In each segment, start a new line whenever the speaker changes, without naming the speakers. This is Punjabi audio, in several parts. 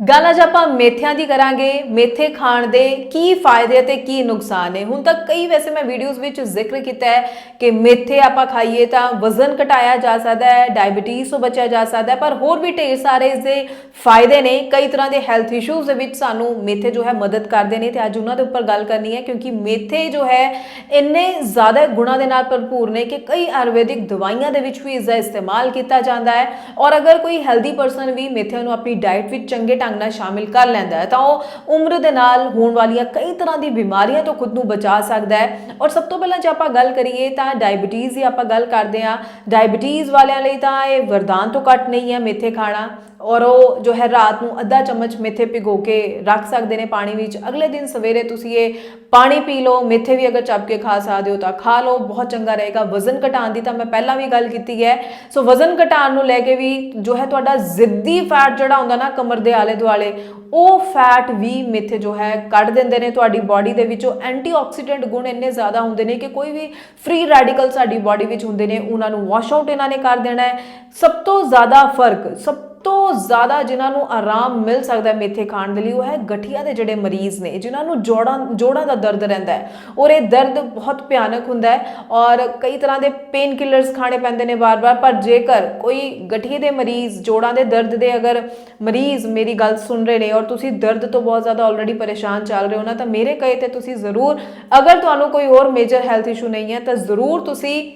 ਗੱਲ ਅੱਜ ਆਪਾਂ ਮੇਥਿਆਂ ਦੀ ਕਰਾਂਗੇ, ਮੇਥੇ ਖਾਣ ਦੇ ਕੀ ਫਾਇਦੇ ਅਤੇ ਕੀ ਨੁਕਸਾਨ ਨੇ। ਹੁਣ ਤੱਕ ਕਈ ਵੈਸੇ ਮੈਂ ਵੀਡੀਓਜ਼ ਵਿੱਚ ਜ਼ਿਕਰ ਕੀਤਾ ਹੈ ਕਿ ਮੇਥੇ ਆਪਾਂ ਖਾਈਏ ਤਾਂ ਵਜ਼ਨ ਘਟਾਇਆ ਜਾ ਸਕਦਾ ਹੈ ਡਾਇਬੀਟੀਜ਼ ਤੋਂ ਬਚਿਆ ਜਾ ਸਕਦਾ ਹੈ, ਪਰ ਹੋਰ ਵੀ ਢੇਰ ਸਾਰੇ ਇਸ ਦੇ ਫਾਇਦੇ ਨੇ। ਕਈ ਤਰ੍ਹਾਂ ਦੇ ਹੈਲਥ ਇਸ਼ੂਜ਼ ਦੇ ਵਿੱਚ ਸਾਨੂੰ ਮੇਥੇ ਜੋ ਹੈ ਮਦਦ ਕਰਦੇ ਨੇ ਤੇ ਅੱਜ ਉਹਨਾਂ ਦੇ ਉੱਪਰ ਗੱਲ ਕਰਨੀ ਹੈ ਕਿਉਂਕਿ ਮੇਥੇ ਜੋ ਹੈ ਇੰਨੇ ਜ਼ਿਆਦਾ ਗੁਣਾਂ ਦੇ ਨਾਲ ਭਰਪੂਰ ਨੇ ਕਿ ਕਈ ਆਯੁਰਵੈਦਿਕ ਦਵਾਈਆਂ ਦੇ ਵਿੱਚ ਵੀ ਇਸ ਦਾ ਇਸਤੇਮਾਲ ਕੀਤਾ ਜਾਂਦਾ ਹੈ। ਔਰ ਅਗਰ ਕੋਈ ਹੈਲਦੀ ਪਰਸਨ ਵੀ ਮੇਥਿਆਂ ਨੂੰ ਆਪਣੀ ਡਾਈਟ ਵਿੱਚ ਚੰਗੇ ਢੰਗ ਨਾਲ ਸ਼ਾਮਿਲ ਕਰ ਲੈਂਦਾ ਹੈ, ਤਾਂ ਉਹ ਉਮਰ ਦੇ ਨਾਲ ਹੋਣ ਵਾਲੀਆਂ ਕਈ ਤਰ੍ਹਾਂ ਦੀ ਬਿਮਾਰੀਆਂ ਤੋਂ ਖੁਦ ਨੂੰ ਬਚਾ ਸਕਦਾ ਹੈ। ਔਰ ਸਭ ਤੋਂ ਪਹਿਲਾਂ ਜੇ ਆਪਾਂ ਗੱਲ ਕਰੀਏ ਤਾਂ ਡਾਇਬੀਟੀਜ਼ ਦੀ ਆਪਾਂ ਗੱਲ ਕਰਦੇ ਹਾਂ। ਡਾਇਬੀਟੀਜ਼ ਵਾਲਿਆਂ ਲਈ ਤਾਂ ਇਹ ਵਰਦਾਨ ਤੋਂ ਘੱਟ ਨਹੀਂ ਹੈ ਮੇਥੇ ਖਾਣਾ। ਔਰ ਉਹ ਜੋ ਹੈ ਰਾਤ ਨੂੰ ਅੱਧਾ ਚਮਚ ਮੇਥੇ ਭਿਗੋ ਕੇ ਰੱਖ ਸਕਦੇ ਨੇ ਪਾਣੀ ਵਿੱਚ। ਅਗਲੇ ਦਿਨ ਸਵੇਰੇ ਤੁਸੀਂ ਇਹ ਪਾਣੀ ਪੀ ਲਓ, ਮੇਥੇ ਵੀ ਅਗਰ ਚੱਪ ਕੇ ਖਾ ਸਕਦੇ ਹੋ ਤਾਂ ਖਾ ਲਓ, ਬਹੁਤ ਚੰਗਾ ਰਹੇਗਾ। ਵਜ਼ਨ ਘਟਾਉਣ ਦੀ ਤਾਂ ਮੈਂ ਪਹਿਲਾਂ ਵੀ ਗੱਲ ਕੀਤੀ ਹੈ। ਸੋ ਵਜ਼ਨ ਘਟਾਉਣ ਨੂੰ ਲੈ ਕੇ ਵੀ ਜੋ ਹੈ ਤੁਹਾਡਾ ਜ਼ਿੱਦੀ ਫੈਟ ਜਿਹੜਾ ਹੁੰਦਾ ਨਾ ਕਮਰ ਦੇ ਆਲੇ ਦੁਆਲੇ ਉਹ ਫੈਟ ਵੀ ਮੇਥੇ ਜੋ ਹੈ ਕੱਢ ਦਿੰਦੇ ਨੇ ਤੁਹਾਡੀ ਬਾਡੀ ਦੇ ਵਿੱਚੋਂ। ਐਂਟੀਆਕਸੀਡੈਂਟ ਗੁਣ ਇੰਨੇ ਜ਼ਿਆਦਾ ਹੁੰਦੇ ਨੇ ਕਿ ਕੋਈ ਵੀ ਫ੍ਰੀ ਰੈਡੀਕਲ ਸਾਡੀ ਬਾਡੀ ਵਿੱਚ ਹੁੰਦੇ ਨੇ, ਉਹਨਾਂ ਨੂੰ ਵਾਸ਼ ਆਊਟ ਇਹਨਾਂ ਨੇ ਕਰ ਦੇਣਾ ਹੈ। ਸਭ ਤੋਂ ਜ਼ਿਆਦਾ ਫ਼ਰਕ, ਸਭ ਤੋਂ ਜ਼ਿਆਦਾ ਜਿਨ੍ਹਾਂ ਨੂੰ ਆਰਾਮ ਮਿਲ ਸਕਦਾ ਹੈ ਮੇਥੇ ਖਾਣ ਦੇ ਲਈ, ਉਹ ਹੈ ਗਠੀਆ ਦੇ ਜਿਹੜੇ ਮਰੀਜ਼ ਨੇ, ਜਿਨ੍ਹਾਂ ਨੂੰ ਜੋੜਾਂ ਜੋੜਾਂ ਦਾ ਦਰਦ ਰਹਿੰਦਾ ਹੈ। ਔਰ ਇਹ ਦਰਦ ਬਹੁਤ ਭਿਆਨਕ ਹੁੰਦਾ ਹੈ ਔਰ ਕਈ ਤਰ੍ਹਾਂ ਦੇ ਪੇਨ ਕਿਲਰਸ ਖਾਣੇ ਪੈਂਦੇ ਨੇ ਵਾਰ-ਵਾਰ, ਪਰ ਜੇਕਰ ਕੋਈ ਗਠੀਏ ਦੇ ਮਰੀਜ਼, ਜੋੜਾਂ ਦੇ ਦਰਦ ਦੇ ਅਗਰ ਮਰੀਜ਼ ਮੇਰੀ ਗੱਲ ਸੁਣ ਰਹੇ ਨੇ ਔਰ ਤੁਸੀਂ ਦਰਦ ਤੋਂ ਬਹੁਤ ਜ਼ਿਆਦਾ ਆਲਰੇਡੀ ਪਰੇਸ਼ਾਨ ਚੱਲ ਰਹੇ ਹੋ ਨਾ, ਤਾਂ ਮੇਰੇ ਕਹੇ ਤੇ ਤੁਸੀਂ ਜ਼ਰੂਰ, ਅਗਰ ਤੁਹਾਨੂੰ ਕੋਈ ਹੋਰ ਮੇਜਰ ਹੈਲਥ ਇਸ਼ੂ ਨਹੀਂ ਹੈ, ਤਾਂ ਜ਼ਰੂਰ ਤੁਸੀਂ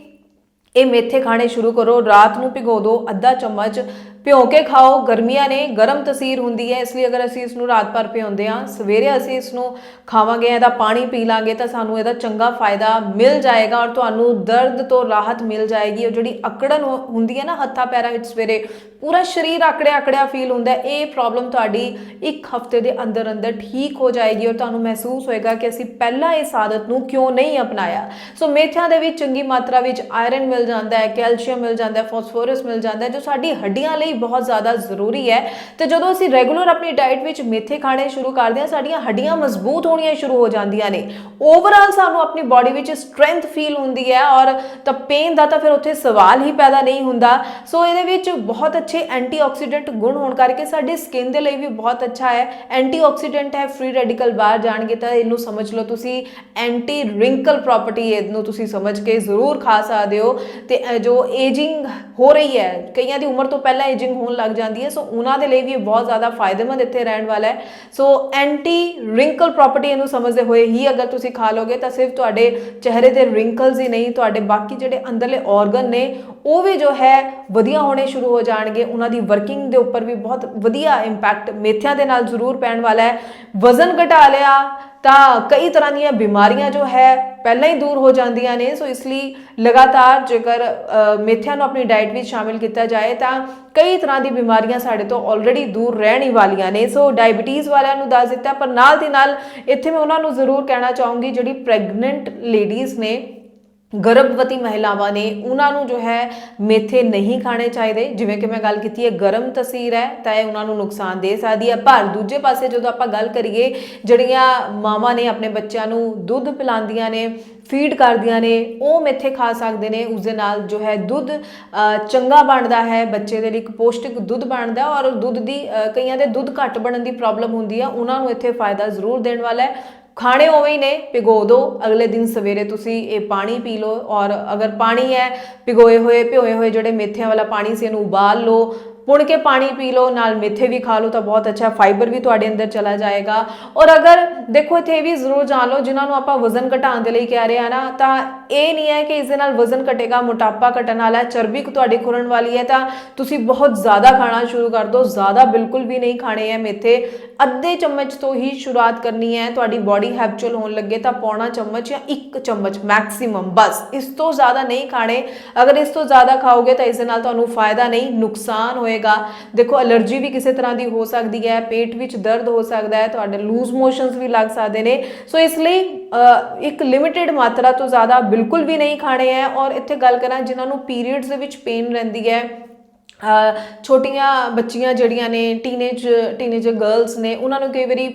ਇਹ ਮੇਥੇ ਖਾਣੇ ਸ਼ੁਰੂ ਕਰੋ, ਰਾਤ ਨੂੰ ਭਿਗੋ ਦਿਓ, ਅੱਧਾ ਚਮਚ ਭਿਓ ਕੇ ਖਾਓ। ਗਰਮੀਆਂ ਨੇ ਗਰਮ ਤਸੀਰ ਹੁੰਦੀ ਹੈ, ਇਸ ਲਈ ਅਗਰ ਅਸੀਂ ਇਸ ਨੂੰ ਰਾਤ ਭਰ ਭਿਉਂਦੇ ਹਾਂ, ਸਵੇਰੇ ਅਸੀਂ ਇਸ ਨੂੰ ਖਾਵਾਂਗੇ ਇਹਦਾ ਪਾਣੀ ਪੀ ਲਾਂਗੇ, ਤਾਂ ਸਾਨੂੰ ਇਹਦਾ ਚੰਗਾ ਫਾਇਦਾ ਮਿਲ ਜਾਏਗਾ ਔਰ ਤੁਹਾਨੂੰ ਦਰਦ ਤੋਂ ਰਾਹਤ ਮਿਲ ਜਾਏਗੀ। ਉਹ ਜਿਹੜੀ ਅਕੜਨ ਹੋ- ਹੁੰਦੀ ਹੈ ਨਾ ਹੱਥਾਂ ਪੈਰਾਂ ਵਿੱਚ ਸਵੇਰੇ, ਪੂਰਾ ਸਰੀਰ ਆਕੜਿਆ ਆਕੜਿਆ ਫੀਲ ਹੁੰਦਾ ਇਹ ਪ੍ਰੋਬਲਮ ਤੁਹਾਡੀ ਇੱਕ ਹਫ਼ਤੇ ਦੇ ਅੰਦਰ ਅੰਦਰ ਠੀਕ ਹੋ ਜਾਏਗੀ ਔਰ ਤੁਹਾਨੂੰ ਮਹਿਸੂਸ ਹੋਏਗਾ ਕਿ ਅਸੀਂ ਪਹਿਲਾਂ ਇਸ ਆਦਤ ਨੂੰ ਕਿਉਂ ਨਹੀਂ ਅਪਣਾਇਆ। ਸੋ ਮੇਥਿਆਂ ਦੇ ਵਿੱਚ ਚੰਗੀ ਮਾਤਰਾ ਵਿੱਚ ਆਇਰਨ ਮਿਲ ਜਾਂਦਾ ਹੈ, ਕੈਲਸ਼ੀਅਮ ਮਿਲ ਜਾਂਦਾ ਹੈ ਫਾਸਫੋਰਸ ਮਿਲ ਜਾਂਦਾ ਹੈ, ਜੋ ਸਾਡੀ ਹੱਡੀਆਂ ਲਈ ਬਹੁਤ ਜ਼ਿਆਦਾ ਜ਼ਰੂਰੀ ਹੈ। ਤੇ ਜਦੋਂ ਅਸੀਂ ਰੈਗੂਲਰ ਆਪਣੀ ਡਾਈਟ ਵਿੱਚ ਮੇਥੇ ਖਾਣੇ ਸ਼ੁਰੂ ਕਰਦੇ ਹਾਂ, ਸਾਡੀਆਂ ਹੱਡੀਆਂ ਮਜ਼ਬੂਤ ਹੋਣੀਆਂ ਸ਼ੁਰੂ ਹੋ ਜਾਂਦੀਆਂ ਨੇ। ਓਵਰਆਲ ਸਾਨੂੰ ਆਪਣੀ ਬਾਡੀ ਵਿੱਚ ਸਟਰੈਂਥ ਫੀਲ ਹੁੰਦੀ ਹੈ ਔਰ ਤਾਂ ਪੇਨ ਦਾ ਤਾਂ ਫਿਰ ਉੱਥੇ ਸਵਾਲ ਹੀ ਪੈਦਾ ਨਹੀਂ ਹੁੰਦਾ। ਸੋ ਇਹਦੇ ਵਿੱਚ ਬਹੁਤ ਅੱਛੇ ਐਂਟੀਆਕਸੀਡੈਂਟ ਗੁਣ ਹੋਣ ਕਰਕੇ ਸਾਡੀ ਸਕਿਨ ਦੇ ਲਈ ਵੀ ਬਹੁਤ ਅੱਛਾ ਹੈ। ਐਂਟੀਆਕਸੀਡੈਂਟ ਹੈ ਫ੍ਰੀ ਰੈਡੀਕਲ ਬਾਹਰ ਜਾਣਗੇ ਤਾਂ ਇਹਨੂੰ ਸਮਝ ਲਓ ਤੁਸੀਂ। ਐਂਟੀ ਰਿੰਕਲ ਪ੍ਰੋਪਰਟੀ ਇਹਨੂੰ ਤੁਸੀਂ ਸਮਝ ਕੇ ਜ਼ਰੂਰ ਖਾ ਸਕਦੇ ਹੋ। ਤੇ ਜੋ ਏਜਿੰਗ ਹੋ ਰਹੀ ਹੈ, ਕਈਆਂ ਦੀ ਉਮਰ ਤੋਂ ਪਹਿਲਾਂ ਏਜਿੰਗ ਹੋਣ ਲੱਗ ਜਾਂਦੀ ਹੈ। ਸੋ ਉਹਨਾਂ ਦੇ ਲਈ ਵੀ ਇਹ ਬਹੁਤ ਜ਼ਿਆਦਾ ਫਾਇਦੇਮੰਦ ਇੱਥੇ ਰਹਿਣ ਵਾਲਾ ਹੈ। ਸੋ ਐਂਟੀ ਰਿੰਕਲ ਪ੍ਰੋਪਰਟੀ ਇਹਨੂੰ ਸਮਝਦੇ ਹੋਏ ਹੀ ਅਗਰ ਤੁਸੀਂ ਖਾ ਲੋਗੇ ਤਾਂ ਸਿਰਫ ਤੁਹਾਡੇ ਚਿਹਰੇ ਦੇ ਰਿੰਕਲਸ ਹੀ ਨਹੀਂ, ਤੁਹਾਡੇ ਬਾਕੀ ਜਿਹੜੇ ਅੰਦਰਲੇ ਆਰਗਨ ਨੇ, ਉਹ ਵੀ ਜੋ ਹੈ ਵਧੀਆ ਹੋਣੇ ਸ਼ੁਰੂ ਹੋ ਜਾਣਗੇ। ਉਹਨਾਂ ਦੀ ਵਰਕਿੰਗ ਦੇ ਉੱਪਰ ਵੀ ਬਹੁਤ ਵਧੀਆ ਇੰਪੈਕਟ ਮੇਥਿਆਂ ਦੇ ਨਾਲ ਜ਼ਰੂਰ ਪੈਣ ਵਾਲਾ ਹੈ। ਵਜ਼ਨ ਘਟਾ ਲਿਆ ਤਾਂ ਕਈ ਤਰ੍ਹਾਂ ਦੀਆਂ ਬਿਮਾਰੀਆਂ ਜੋ ਹੈ ਪਹਿਲਾਂ ਹੀ ਦੂਰ ਹੋ ਜਾਂਦੀਆਂ ਨੇ, ਸੋ ਇਸ ਲਈ ਲਗਾਤਾਰ ਜੇਕਰ ਮੇਥਿਆਂ ਨੂੰ ਆਪਣੀ ਡਾਈਟ ਵਿੱਚ ਸ਼ਾਮਿਲ ਕੀਤਾ ਜਾਏ, ਤਾਂ ਕਈ ਤਰ੍ਹਾਂ ਦੀ ਬਿਮਾਰੀਆਂ ਸਾਡੇ ਤੋਂ ਆਲਰੇਡੀ ਦੂਰ ਰਹਿਣ ਹੀ ਵਾਲੀਆਂ ਨੇ। ਸੋ ਡਾਇਬੀਟੀਜ਼ ਵਾਲਿਆਂ ਨੂੰ ਦੱਸ ਦਿੱਤਾ, ਪਰ ਨਾਲ ਦੀ ਨਾਲ ਇੱਥੇ ਮੈਂ ਉਹਨਾਂ ਨੂੰ ਜ਼ਰੂਰ ਕਹਿਣਾ ਚਾਹੂੰਗੀ, ਜਿਹੜੀ ਪ੍ਰੈਗਨੈਂਟ ਲੇਡੀਜ਼ ਨੇ ਗਰਭਵਤੀ ਮਹਿਲਾਵਾਂ ਨੇ ਉਹਨਾਂ ਨੂੰ ਜੋ ਹੈ ਮੇਥੇ ਨਹੀਂ ਖਾਣੇ ਚਾਹੀਦੇ। ਜਿਵੇਂ ਕਿ ਮੈਂ ਗੱਲ ਕੀਤੀ ਹੈ, ਗਰਮ ਤਸੀਰ ਹੈ, ਤਾਂ ਇਹ ਉਹਨਾਂ ਨੂੰ ਨੁਕਸਾਨ ਦੇ ਸਕਦੀ ਹੈ। ਪਰ ਦੂਜੇ ਪਾਸੇ ਜਦੋਂ ਆਪਾਂ ਗੱਲ ਕਰੀਏ, ਜਿਹੜੀਆਂ ਮਾਵਾਂ ਨੇ ਆਪਣੇ ਬੱਚਿਆਂ ਨੂੰ ਦੁੱਧ ਪਿਲਾਉਂਦੀਆਂ ਨੇ ਫੀਡ ਕਰਦੀਆਂ ਨੇ, ਉਹ ਮੇਥੇ ਖਾ ਸਕਦੇ ਨੇ। ਉਸ ਦੇ ਨਾਲ ਜੋ ਹੈ ਦੁੱਧ ਚੰਗਾ ਬਣਦਾ ਹੈ। ਬੱਚੇ ਦੇ ਲਈ ਇੱਕ ਪੌਸ਼ਟਿਕ ਦੁੱਧ ਬਣਦਾ ਔਰ ਦੁੱਧ ਦੀ ਕਈਆਂ ਦੇ ਦੁੱਧ ਘੱਟ ਬਣਨ ਦੀ ਪ੍ਰੋਬਲਮ ਹੁੰਦੀ ਹੈ। ਉਹਨਾਂ ਨੂੰ ਇੱਥੇ ਫਾਇਦਾ ਜ਼ਰੂਰ ਦੇਣ ਵਾਲਾ ਹੈ। ਖਾਣੇ ਉਵੇਂ ਹੀ ਨੇ, ਭਿਗੋ ਦਿਓ ਅਗਲੇ ਦਿਨ ਸਵੇਰੇ ਤੁਸੀਂ ਇਹ ਪਾਣੀ ਪੀ ਲਓ ਔਰ ਅਗਰ ਪਾਣੀ ਹੈ, ਭਿਗੋਏ ਹੋਏ, ਭਿਓਏ ਹੋਏ ਜਿਹੜੇ ਮੇਥਿਆਂ ਵਾਲਾ ਪਾਣੀ ਸੀ ਇਹਨੂੰ ਉਬਾਲ ਲਓ ਮੁੜ ਕੇ ਪਾਣੀ ਪੀ ਲਓ, ਨਾਲ ਮੇਥੇ ਵੀ ਖਾ ਲਓ, ਤਾਂ ਬਹੁਤ ਅੱਛਾ ਫਾਈਬਰ ਵੀ ਤੁਹਾਡੇ ਅੰਦਰ ਚਲਾ ਜਾਏਗਾ। ਔਰ ਅਗਰ ਦੇਖੋ, ਇੱਥੇ ਇਹ ਵੀ ਜ਼ਰੂਰ ਜਾਣ ਲਓ, ਜਿਨ੍ਹਾਂ ਨੂੰ ਆਪਾਂ ਵਜ਼ਨ ਘਟਾਉਣ ਦੇ ਲਈ ਕਹਿ ਰਹੇ ਆ ਨਾ, ਤਾਂ ਇਹ ਨਹੀਂ ਹੈ ਕਿ ਇਸ ਦੇ ਨਾਲ ਵਜ਼ਨ ਘਟੇਗਾ, ਮੋਟਾਪਾ ਘਟਣ ਵਾਲਾ ਚਰਬੀ ਤੁਹਾਡੀ ਖੁਰਨ ਵਾਲੀ ਹੈ, ਤਾਂ ਤੁਸੀਂ ਬਹੁਤ ਜ਼ਿਆਦਾ ਖਾਣਾ ਸ਼ੁਰੂ ਕਰ ਦਿਓ, ਜ਼ਿਆਦਾ ਬਿਲਕੁਲ ਵੀ ਨਹੀਂ ਖਾਣੇ ਹੈ ਮੇਥੇ। ਅੱਧੇ ਚਮਚ ਤੋਂ ਹੀ ਸ਼ੁਰੂਆਤ ਕਰਨੀ ਹੈ, ਤੁਹਾਡੀ ਬਾਡੀ ਹੈਬਚੁਅਲ ਹੋਣ ਲੱਗੇ ਤਾਂ ਪੌਣਾ ਚਮਚ ਜਾਂ ਇੱਕ ਚਮਚ ਮੈਕਸਿਮਮ ਬਸ। ਇਸ ਤੋਂ ਜ਼ਿਆਦਾ ਨਹੀਂ ਖਾਣੇ। ਅਗਰ ਇਸ ਤੋਂ ਜ਼ਿਆਦਾ ਖਾਓਗੇ ਤਾਂ ਇਸ ਦੇ ਨਾਲ ਤੁਹਾਨੂੰ ਫਾਇਦਾ ਨਹੀਂ, ਨੁਕਸਾਨ ਹੋਏਗਾ। ਦੇਖੋ ਅਲਰਜੀ ਵੀ ਕਿਸੇ ਤਰ੍ਹਾਂ ਦੀ ਹੋ ਸਕਦੀ ਹੈ ਪੇਟ ਵਿੱਚ ਦਰਦ ਹੋ ਸਕਦਾ ਹੈ ਤੁਹਾਡੇ ਲੂਜ਼ ਮੋਸ਼ਨਸ ਵੀ ਲੱਗ ਸਕਦੇ ਨੇ। ਸੋ ਇਸ ਲਈ ਅ, ਇੱਕ ਲਿਮਿਟਿਡ ਮਾਤਰਾ ਤੋਂ ਜ਼ਿਆਦਾ ਬਿਲਕੁਲ ਵੀ ਨਹੀਂ ਖਾਣੇ ਹੈ। ਔਰ ਇੱਥੇ ਗੱਲ ਕਰਾਂ ਜਿਨ੍ਹਾਂ ਨੂੰ ਪੀਰੀਅਡਸ ਦੇ ਵਿੱਚ ਪੇਨ ਰਹਿੰਦੀ ਹੈ ਛੋਟੀਆਂ ਬੱਚੀਆਂ ਜਿਹੜੀਆਂ ਨੇ ਟੀਨੇਜ ਟੀਨੇਜਰ ਗਰਲਸ ਨੇ, ਉਹਨਾਂ ਨੂੰ ਕਈ ਵਾਰੀ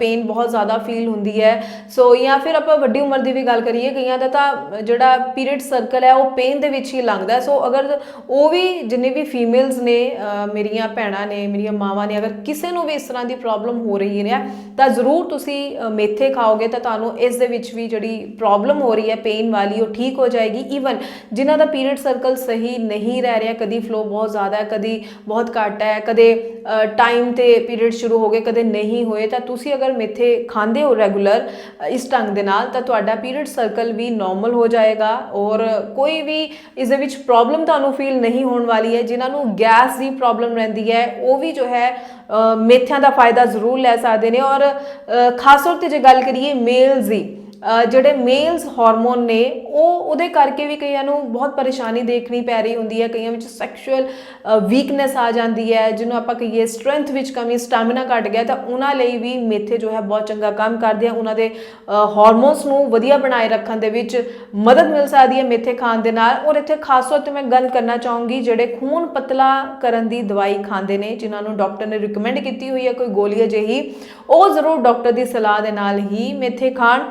ਪੇਨ ਬਹੁਤ ਜ਼ਿਆਦਾ ਫੀਲ ਹੁੰਦੀ ਹੈ। ਸੋ ਜਾਂ ਫਿਰ ਆਪਾਂ ਵੱਡੀ ਉਮਰ ਦੀ ਵੀ ਗੱਲ ਕਰੀਏ, ਕਈਆਂ ਦਾ ਤਾਂ ਜਿਹੜਾ ਪੀਰੀਅਡ ਸਰਕਲ ਹੈ, ਉਹ ਪੇਨ ਦੇ ਵਿੱਚ ਹੀ ਲੰਘਦਾ ਸੋ ਅਗਰ ਉਹ ਵੀ ਜਿੰਨੇ ਵੀ ਫੀਮੇਲਸ ਨੇ ਮੇਰੀਆਂ ਭੈਣਾਂ ਨੇ, ਮੇਰੀਆਂ ਮਾਵਾਂ ਨੇ, ਅਗਰ ਕਿਸੇ ਨੂੰ ਵੀ ਇਸ ਤਰ੍ਹਾਂ ਦੀ ਪ੍ਰੋਬਲਮ ਹੋ ਰਹੀ ਹੈ ਤਾਂ ਜ਼ਰੂਰ ਤੁਸੀਂ ਮੇਥੇ ਖਾਓਗੇ, ਤਾਂ ਤੁਹਾਨੂੰ ਇਸ ਦੇ ਵਿੱਚ ਵੀ ਜਿਹੜੀ ਪ੍ਰੋਬਲਮ ਹੋ ਰਹੀ ਹੈ ਪੇਨ ਵਾਲੀ, ਉਹ ਠੀਕ ਹੋ ਜਾਏਗੀ। ਈਵਨ ਜਿਨ੍ਹਾਂ ਦਾ ਪੀਰੀਅਡ ਸਰਕਲ ਸਹੀ ਨਹੀਂ ਰਹਿ ਰਿਹਾ, ਕਦੀ ਫਲੋ ਬਹੁਤ ਜ਼ਿਆਦਾ ਹੈ, ਕਦੀ ਬਹੁਤ ਘੱਟ ਹੈ, ਕਦੇ ਟਾਈਮ ਤੇ ਪੀਰੀਅਡ ਸ਼ੁਰੂ ਹੋ ਗਏ, ਕਦੇ ਨਹੀਂ ਹੋਏ, ਤਾਂ ਤੁਸੀਂ ਅਗਰ ਮੇਥੇ ਖਾਂਦੇ ਹੋ ਰੈਗੂਲਰ ਇਸ ਢੰਗ ਦੇ ਨਾਲ, ਤਾਂ ਤੁਹਾਡਾ ਪੀਰੀਅਡ ਸਰਕਲ ਵੀ ਨਾਰਮਲ ਹੋ ਜਾਏਗਾ ਔਰ ਕੋਈ ਵੀ ਇਸ ਦੇ ਵਿੱਚ ਪ੍ਰੋਬਲਮ ਤੁਹਾਨੂੰ ਫੀਲ ਨਹੀਂ ਹੋਣ ਵਾਲੀ ਹੈ, ਜਿਨ੍ਹਾਂ ਨੂੰ ਗੈਸ ਦੀ ਪ੍ਰੋਬਲਮ ਰਹਿੰਦੀ ਹੈ, ਉਹ ਵੀ ਜੋ ਹੈ ਮੇਥਿਆਂ ਦਾ ਫਾਇਦਾ ਜ਼ਰੂਰ ਲੈ ਸਕਦੇ ਨੇ ਔਰ ਖਾਸ ਤੌਰ ਤੇ ਜੇ ਗੱਲ ਕਰੀਏ ਮੇਲਸ ਦੀ ਜਿਹੜੇ ਮੇਲਸ ਹਾਰਮੋਨ ਨੇ, ਉਹ ਉਹਦੇ ਕਰਕੇ ਵੀ ਕਈਆਂ ਨੂੰ ਬਹੁਤ ਪਰੇਸ਼ਾਨੀ ਦੇਖਣੀ ਪੈ ਰਹੀ ਹੁੰਦੀ ਹੈ, ਕਈਆਂ ਵਿੱਚ ਸੈਕਸ਼ੂਅਲ ਵੀਕਨੈਸ ਆ ਜਾਂਦੀ ਹੈ, ਜਿਹਨੂੰ ਆਪਾਂ ਕਹੀਏ ਸਟਰੈਂਥ ਵਿੱਚ ਕਮੀ ਸਟੈਮਿਨਾ ਘਟ ਗਿਆ, ਤਾਂ ਉਹਨਾਂ ਲਈ ਵੀ ਮੇਥੇ ਜੋ ਹੈ ਬਹੁਤ ਚੰਗਾ ਕੰਮ ਕਰਦੇ ਆ ਉਹਨਾਂ ਦੇ ਹਾਰਮੋਨਸ ਨੂੰ ਵਧੀਆ ਬਣਾਏ ਰੱਖਣ ਦੇ ਵਿੱਚ ਮਦਦ ਮਿਲ ਸਕਦੀ ਹੈ ਮੇਥੇ ਖਾਣ ਦੇ ਨਾਲ। ਔਰ ਇੱਥੇ ਖਾਸ ਤੌਰ ਤੇ ਮੈਂ ਗੱਲ ਕਰਨਾ ਚਾਹੂੰਗੀ, ਜਿਹੜੇ ਖੂਨ ਪਤਲਾ ਕਰਨ ਦੀ ਦਵਾਈ ਖਾਂਦੇ ਨੇ, ਜਿਨ੍ਹਾਂ ਨੂੰ ਡਾਕਟਰ ਨੇ ਰეკਮੈਂਡ ਕੀਤੀ ਹੋਈ ਹੈ, ਕੋਈ ਗੋਲੀ ਅਜਿਹੀ, ਉਹ ਜ਼ਰੂਰ ਡਾਕਟਰ ਦੀ ਸਲਾਹ ਦੇ ਨਾਲ ਹੀ ਮੇਥੇ ਖਾਣ।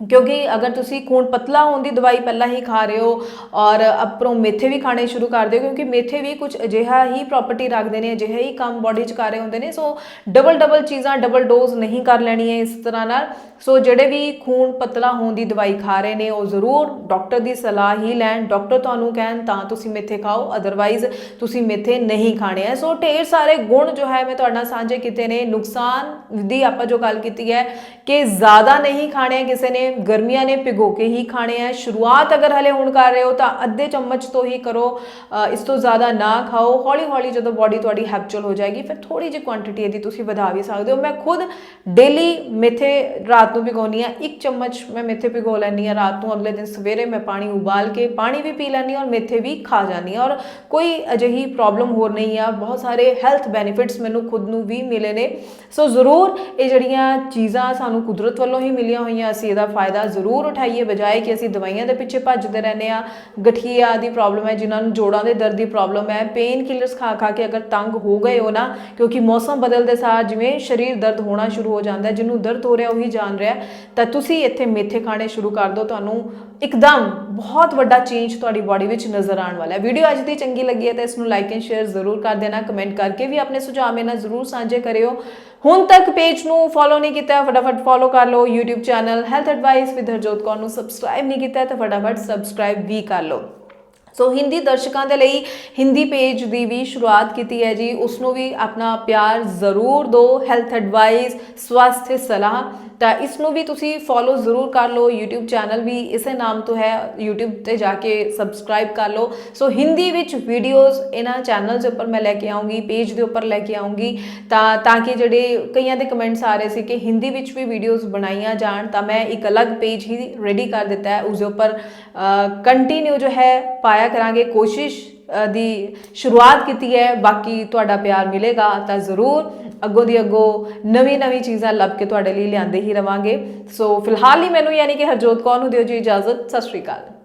ਕਿਉਂਕਿ ਅਗਰ ਤੁਸੀਂ ਖੂਨ ਪਤਲਾ ਹੋਣ ਦੀ ਦਵਾਈ ਪਹਿਲਾਂ ਹੀ ਖਾ ਰਹੇ ਹੋ ਔਰ ਅਪਰੋਂ ਮੇਥੇ ਵੀ ਖਾਣੇ ਸ਼ੁਰੂ ਕਰ ਦਿਓ, ਕਿਉਂਕਿ ਮੇਥੇ ਵੀ ਕੁਝ ਅਜਿਹਾ ਹੀ ਪ੍ਰੋਪਰਟੀ ਰੱਖਦੇ ਨੇ, ਅਜਿਹਾ ਹੀ ਕੰਮ ਬਾਡੀ 'ਚ ਕਰ ਰਹੇ ਹੁੰਦੇ ਨੇ ਸੋ ਡਬਲ ਡਬਲ ਚੀਜ਼ਾਂ ਡਬਲ ਡੋਜ਼ ਨਹੀਂ ਕਰ ਲੈਣੀ ਹੈ ਇਸ ਤਰ੍ਹਾਂ ਨਾਲ। ਸੋ ਜਿਹੜੇ ਵੀ ਖੂਨ ਪਤਲਾ ਹੋਣ ਦੀ ਦਵਾਈ ਖਾ ਰਹੇ ਨੇ, ਉਹ ਜ਼ਰੂਰ ਡਾਕਟਰ ਦੀ ਸਲਾਹ ਹੀ ਲੈਣ। ਡਾਕਟਰ ਤੁਹਾਨੂੰ ਕਹਿਣ, ਤਾਂ ਤੁਸੀਂ ਮੇਥੇ ਖਾਓ ਅਦਰਵਾਈਜ਼ ਤੁਸੀਂ ਮੇਥੇ ਨਹੀਂ ਖਾਣੇ ਹੈ ਸੋ ਢੇਰ ਸਾਰੇ ਗੁਣ ਜੋ ਹੈ, ਮੈਂ ਤੁਹਾਡੇ ਨਾਲ ਸਾਂਝੇ ਕੀਤੇ ਨੇ। ਨੁਕਸਾਨ ਦੀ ਆਪਾਂ ਜੋ ਗੱਲ ਕੀਤੀ ਹੈ ਕਿ ਜ਼ਿਆਦਾ ਨਹੀਂ ਖਾਣੇ ਕਿਸੇ ਨੇ ਗਰਮੀਆਂ ਨੇ ਭਿਗੋ ਕੇ ਹੀ ਖਾਣੇ ਹੈ ਸ਼ੁਰੂਆਤ ਅਗਰ ਹਲੇ ਹੁਣ ਕਰ ਰਹੇ ਹੋ ਤਾਂ ਅੱਧੇ ਚਮਚ ਤੋਂ ਹੀ ਕਰੋ। ਇਸ ਤੋਂ ਜ਼ਿਆਦਾ ਨਾ ਖਾਓ। ਹੌਲੀ ਹੌਲੀ ਜਦੋਂ ਬਾਡੀ ਤੁਹਾਡੀ ਹੈਬਚੁਅਲ ਹੋ ਜਾਏਗੀ, ਫਿਰ ਥੋੜੀ ਜਿਹੀ ਕੁਆਂਟੀਟੀ ਇਹਦੀ ਤੁਸੀਂ ਵਧਾ ਵੀ ਸਕਦੇ ਹੋ। ਮੈਂ ਖੁਦ ਡੇਲੀ ਮੇਥੇ ਰਾਤ ਨੂੰ ਭਿਗਾਉਂਦੀ ਹਾਂ। ਇੱਕ ਚਮਚ ਮੈਂ ਮੇਥੇ ਭਿਗੋ ਲੈਂਦੀ ਹਾਂ। ਰਾਤ ਨੂੰ ਅਗਲੇ ਦਿਨ ਸਵੇਰੇ ਮੈਂ ਪਾਣੀ ਉਬਾਲ ਕੇ ਪਾਣੀ ਵੀ ਪੀ ਲੈਂਦੀ ਹਾਂ ਔਰ ਮੇਥੇ ਵੀ ਖਾ ਜਾਂਦੀ ਹਾਂ। ਔਰ ਕੋਈ ਅਜਿਹੀ ਪ੍ਰੋਬਲਮ ਹੋਰ ਨਹੀਂ ਆ। ਬਹੁਤ ਸਾਰੇ ਹੈਲਥ ਬੈਨੀਫਿਟਸ ਮੈਨੂੰ ਖੁਦ ਨੂੰ ਵੀ ਮਿਲੇ ਨੇ। ਸੋ ਜ਼ਰੂਰ ਇਹ ਜਿਹੜੀਆਂ ਚੀਜ਼ਾਂ ਸਾਨੂੰ ਕੁਦਰਤ ਵੱਲੋਂ ਹੀ ਮਿਲੀਆਂ ਹੋਈਆਂ, ਅਸੀਂ ਇਹਦਾ ਫਾਇਦਾ ਜ਼ਰੂਰ ਉਠਾਈਏ, ਬਜਾਏ ਕਿ ਅਸੀਂ ਦਵਾਈਆਂ ਦੇ ਪਿੱਛੇ ਭੱਜਦੇ ਰਹਿੰਦੇ ਆ ਗਠੀਆ ਦੀ ਪ੍ਰੋਬਲਮ ਹੈ, ਜਿਨ੍ਹਾਂ ਨੂੰ ਜੋੜਾਂ ਦੇ ਦਰਦ ਦੀ ਪ੍ਰੋਬਲਮ ਹੈ। ਪੇਨ ਕਿਲਰਸ ਖਾ ਖਾ ਕੇ ਅਗਰ ਤੰਗ ਹੋ ਗਏ ਹੋ ਨਾ, ਕਿਉਂਕਿ ਮੌਸਮ ਬਦਲਦੇ ਸਾਰ ਜਿਵੇਂ ਸਰੀਰ ਦਰਦ ਹੋਣਾ ਸ਼ੁਰੂ ਹੋ ਜਾਂਦਾ ਹੈ, ਜਿਹਨੂੰ ਦਰਦ ਹੋ ਰਿਹਾ ਉਹੀ ਜਾਣ ਰਿਹਾ ਤਾਂ ਤੁਸੀਂ ਇੱਥੇ ਮੇਥੇ ਖਾਣੇ ਸ਼ੁਰੂ ਕਰ ਦਿਓ, ਤੁਹਾਨੂੰ ਇੱਕਦਮ ਬਹੁਤ ਵੱਡਾ ਚੇਂਜ ਤੁਹਾਡੀ ਬਾਡੀ ਵਿੱਚ ਨਜ਼ਰ ਆਉਣ ਵਾਲਾ ਹੈ। ਵੀਡੀਓ ਅੱਜ ਦੀ ਚੰਗੀ ਲੱਗੀ ਹੈ ਤਾਂ ਇਸ ਨੂੰ ਲਾਈਕ ਐਂਡ ਸ਼ੇਅਰ ਜ਼ਰੂਰ ਕਰ ਦੇਣਾ। ਕਮੈਂਟ ਕਰਕੇ ਵੀ ਆਪਣੇ ਸੁਝਾਅ ਮੇਰੇ ਨਾਲ ਜ਼ਰੂਰ ਸਾਂਝੇ ਕਰਿਓ। ਹੁਣ ਤੱਕ ਪੇਜ ਨੂੰ ਫੋਲੋ ਨਹੀਂ ਕੀਤਾ, ਫਟਾਫਟ ਫੋਲੋ ਕਰ ਲਓ YouTube channel health advice with Harjot Kaur ਨੂੰ ਸਬਸਕ੍ਰਾਈਬ ਨਹੀਂ ਕੀਤਾ ਤਾਂ ਫਟਾਫਟ ਸਬਸਕ੍ਰਾਈਬ ਵੀ ਕਰ ਲਓ। ਸੋ ਹਿੰਦੀ ਦਰਸ਼ਕਾਂ ਦੇ ਲਈ ਹਿੰਦੀ ਪੇਜ ਦੀ ਵੀ ਸ਼ੁਰੂਆਤ ਕੀਤੀ ਹੈ ਜੀ। ਉਸ ਨੂੰ ਵੀ ਆਪਣਾ ਪਿਆਰ ਜ਼ਰੂਰ ਦਿਓ। ਹੈਲਥ ਐਡਵਾਈਸ ਸਵਾਸਥ ਸਲਾਹ। ਤਾਂ ਇਸ ਨੂੰ ਵੀ ਤੁਸੀਂ ਫੋਲੋ ਜ਼ਰੂਰ ਕਰ ਲਓ, YouTube ਚੈਨਲ ਵੀ ਇਸੇ ਨਾਮ ਤੋਂ ਹੈ, YouTube ਤੇ ਜਾ ਕੇ ਸਬਸਕ੍ਰਾਈਬ ਕਰ ਲਓ। ਸੋ ਹਿੰਦੀ ਵਿੱਚ ਵੀਡੀਓਜ਼ ਇਹਨਾਂ ਚੈਨਲਸ ਉੱਪਰ ਮੈਂ ਲੈ ਕੇ ਆਉਂਗੀ ਪੇਜ ਦੇ ਉੱਪਰ ਲੈ ਕੇ ਆਉਂਗੀ। ਤਾਂ ਤਾਂ ਕਿ ਜਿਹੜੇ ਕਈਆਂ ਦੇ ਕਮੈਂਟਸ ਆ ਰਹੇ ਸੀ ਕਿ ਹਿੰਦੀ ਵਿੱਚ ਵੀ ਵੀਡੀਓਜ਼ ਬਣਾਈਆਂ ਜਾਣ, ਤਾਂ ਮੈਂ ਇੱਕ ਅਲੱਗ ਪੇਜ ਹੀ ਰੈਡੀ ਕਰ ਦਿੱਤਾ ਹੈ। ਉਸ ਦੇ ਉੱਪਰ ਕੰਟੀਨਿਊ ਜੋ ਹੈ, ਪਾਇਆ ਕਰਾਂਗੇ। ਕੋਸ਼ਿਸ਼ ਦੀ ਸ਼ੁਰੂਆਤ ਕੀਤੀ ਹੈ। ਬਾਕੀ ਤੁਹਾਡਾ ਪਿਆਰ ਮਿਲੇਗਾ ਤਾਂ ਜ਼ਰੂਰ ਅੱਗੋਂ ਦੀ ਅੱਗੋਂ ਨਵੀਂ ਨਵੀਂ ਚੀਜ਼ਾਂ ਲੱਭ ਕੇ ਤੁਹਾਡੇ ਲਈ ਲਿਆਂਦੇ ਹੀ ਰਵਾਂਗੇ। ਸੋ ਫਿਲਹਾਲ ਹੀ ਮੈਨੂੰ ਯਾਨੀ ਕਿ ਹਰਜੋਤ ਕੌਰ ਨੂੰ ਦਿਓ ਜੀ ਇਜਾਜ਼ਤ। ਸਤਿ ਸ਼੍ਰੀ ਅਕਾਲ।